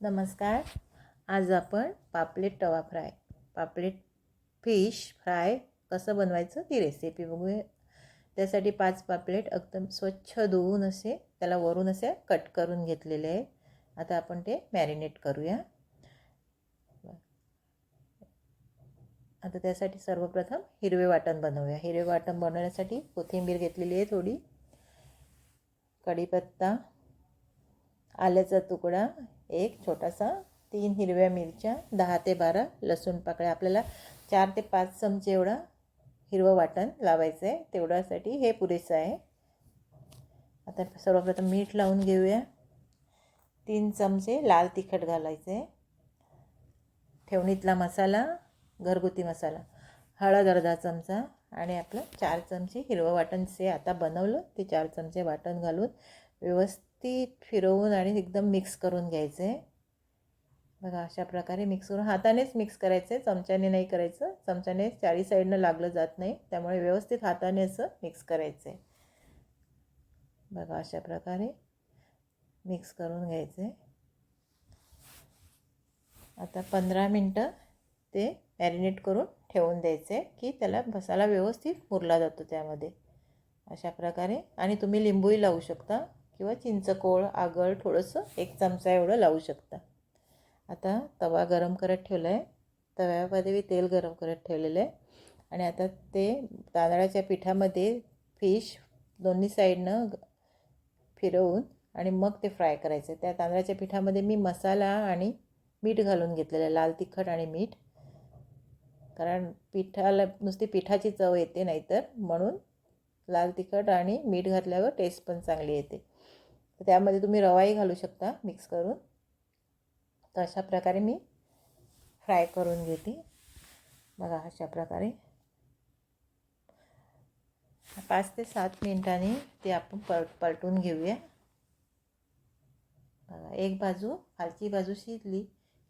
नमस्कार. आज आपण पापलेट तवा फ्राय पापलेट फिश फ्राय कसं बनवायचं ती रेसिपी बघूया. त्यासाठी पाच पापलेट एकदम स्वच्छ धुवून असे त्याला वरून असे कट करून घेतलेले आहे. आता आपण ते मॅरिनेट करूया. आता त्यासाठी सर्वप्रथम हिरवे वाटण बनवूया. हिरवे वाटण बनवण्यासाठी कोथिंबीर घेतलेली आहे थोडी. कढीपत्ता आल्याचा तुकडा एक छोटासा तीन हिरव्या मिरच्या दहा ते बारा लसूण पाकळ्या. आपल्याला चार ते पाच चमचे एवढा हिरवं वाटण लावायचं आहे तेवढ्यासाठी हे पुरेसं आहे. आता सर्वप्रथम मीठ लावून घेऊया. तीन चमचे लाल तिखट घालायचे ठेवणीतला मसाला घरगुती मसाला. हळद अर्धा चमचा आणि आपलं चार चमचे हिरवं वाटण जे आता बनवलं ते चार चमचे वाटण घालून व्यवस्थित फिरवून आणि एकदम मिक्स करून घ्यायचं. आहे बघा अशा प्रकारे मिक्स करून हातानेच मिक्स करायचं. आहे चमच्याने नाही करायचं. चमच्याने चारी साईडनं लागलं जात नाही. त्यामुळे व्यवस्थित हाताने असं मिक्स करायचं. आहे बघा अशा प्रकारे मिक्स करून घ्यायचं. आहे आता पंधरा मिनटं ते मॅरिनेट करून ठेवून द्यायचे की त्याला मसाला व्यवस्थित मुरला जातो त्यामध्ये. अशा प्रकारे. आणि तुम्ही लिंबूही लावू शकता. किंवा चिंचकोळ आगळ थोडंसं एक चमचा एवढं लावू शकता. आता तवा गरम करत ठेवला आहे तव्यामध्ये मी तेल गरम करत ठेवलेलं आहे. आणि आता ते तांदळाच्या पिठामध्ये फिश दोन्ही साईडनं फिरवून आणि मग ते फ्राय करायचं. त्या तांदळाच्या पिठामध्ये मी मसाला आणि मीठ घालून घेतलेलं आहे. लाल तिखट आणि मीठ. कारण पिठाला नुसती पिठाची चव येते नाहीतर. म्हणून लाल तिखट आणि मीठ घातल्यावर टेस्ट पण चांगली येते. तर त्यामध्ये तुम्ही रवाही घालू शकता मिक्स करून. तर अशा प्रकारे मी फ्राय करून घेते. बघा अशा प्रकारे. पाच ते सात मिनिटांनी ते आपण पल पलटून घेऊया. बघा एक बाजू खालची बाजू शिजली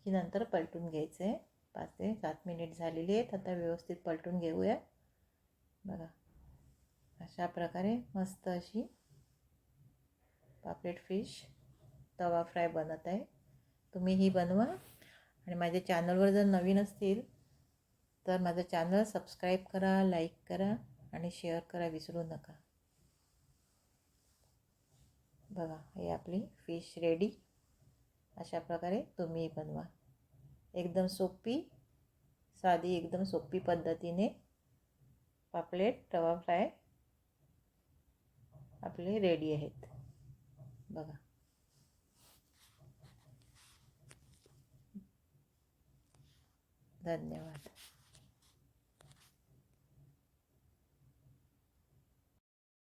की नंतर पलटून घ्यायचं. आहे पाच ते सात मिनिट झालेली आहेत. आता व्यवस्थित पलटून घेऊया. बघा अशा प्रकारे मस्त अशी पापलेट फिश तवा फ्राय बनत आहे. तुम्ही ही बनवा. आणि माझ्या चॅनलवर जर नवीन असतील तर माझं चॅनल सबस्क्राईब करा लाईक करा आणि शेअर करा विसरू नका. बघा हे आपली फिश रेडी. अशा प्रकारे तुम्ही बनवा. एकदम सोपी साधी एकदम सोपी पद्धतीने पापलेट तवा फ्राय आपले रेडी आहेत. बघा. धन्यवाद.